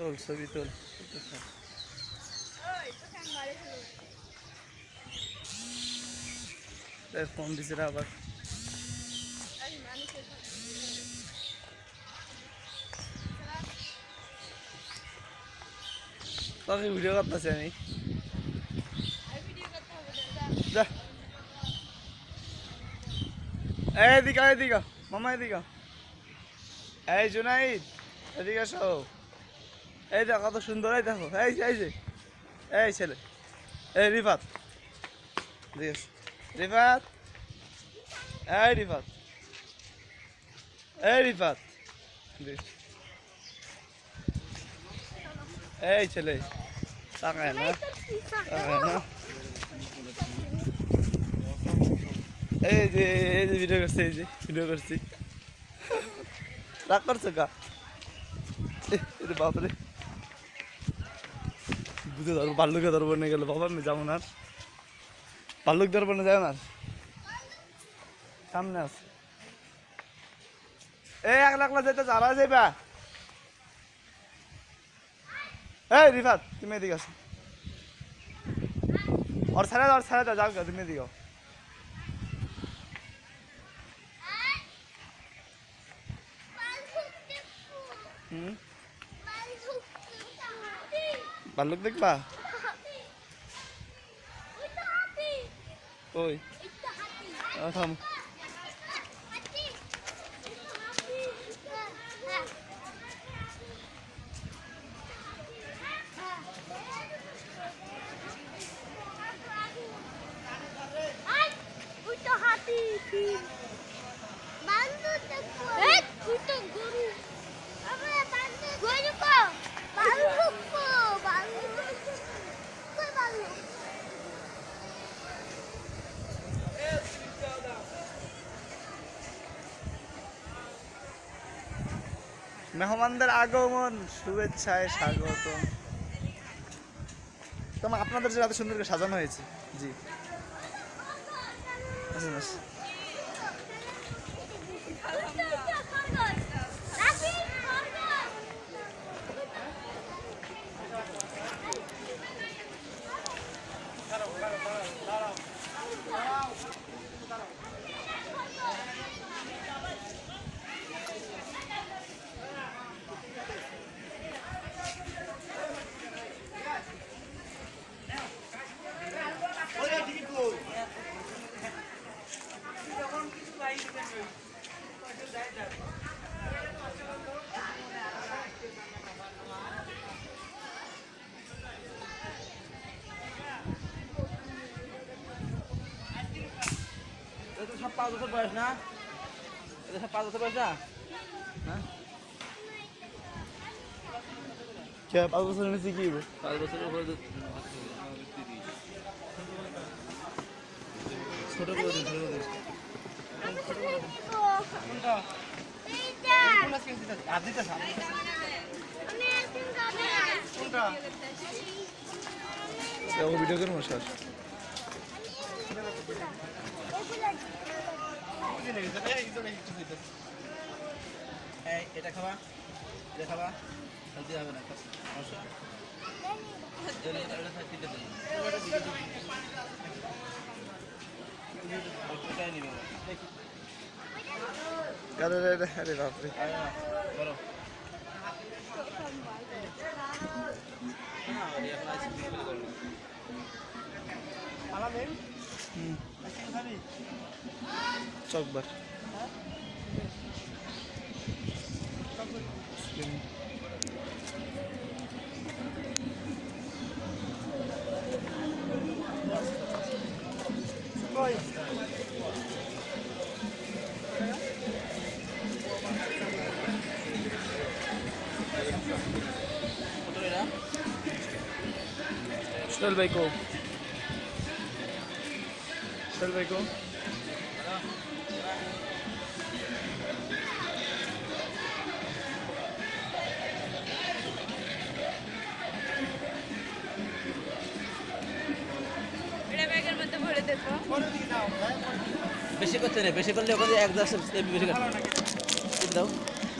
তোল, ছবি তোল। ফোন দিছে আবার। তোকে ভিডিও করতেছি আমি। যা। এদিকে এদিকে। মামা, এদিকে। এই, জুনাইদ, এদিকে আসো এই দেখো, কত সুন্দর, এই দেখো, এই এই যে, এই ছেলে। এই রিফাত। এদিকে আসো। রিফাত। এই রিফাত। এই রিফাত। এই ছেলে, তাকায় না এই যে এই যে ভিডিও করছে, এই যে ভিডিও করছি। রাগ করছ কা বাপরে। বুঝে ধরবো ভাল্লুকে ধরবো, নিয়ে গেল। বাবা, আমি যাব না। ভাল্লুক ধরবো না, যাব না সামনে আছে। এই একলা একলা যেতে যারা যাইবা। এই, রিফাত, তুমি এদিকে আসো। ওর দাও, ওর ছাড়া দাও, যাও তুমি এদিকে। হুম? ভাল্লুক দেখবা? ওই থাম। মেহমানদের আগমন শুভেচ্ছায় স্বাগত তোমার আপনাদের যে এত সুন্দর করে সাজানো হয়েছে। জি। আসুন। পাঁচ বছর বয়স না? এটা সব পাঁচ বছর বয়স না? হ্যাঁ? পাঁচ বছরের নিচে কি পাঁচ বছরের উপরে ছোট করে দিন ছোট করে ভিডিও করব স্যার এটা খাবা এটা খাবা জলদি হবে না সমস্যা আরে রে রে আরে বাপরে করো। না ওই এখন আইসক্রিম করো হুম চকবার কত এটা চল ভাই কো বেশি করতে নেই বেশি করলে ওখানে এক দশ বেশি দাও।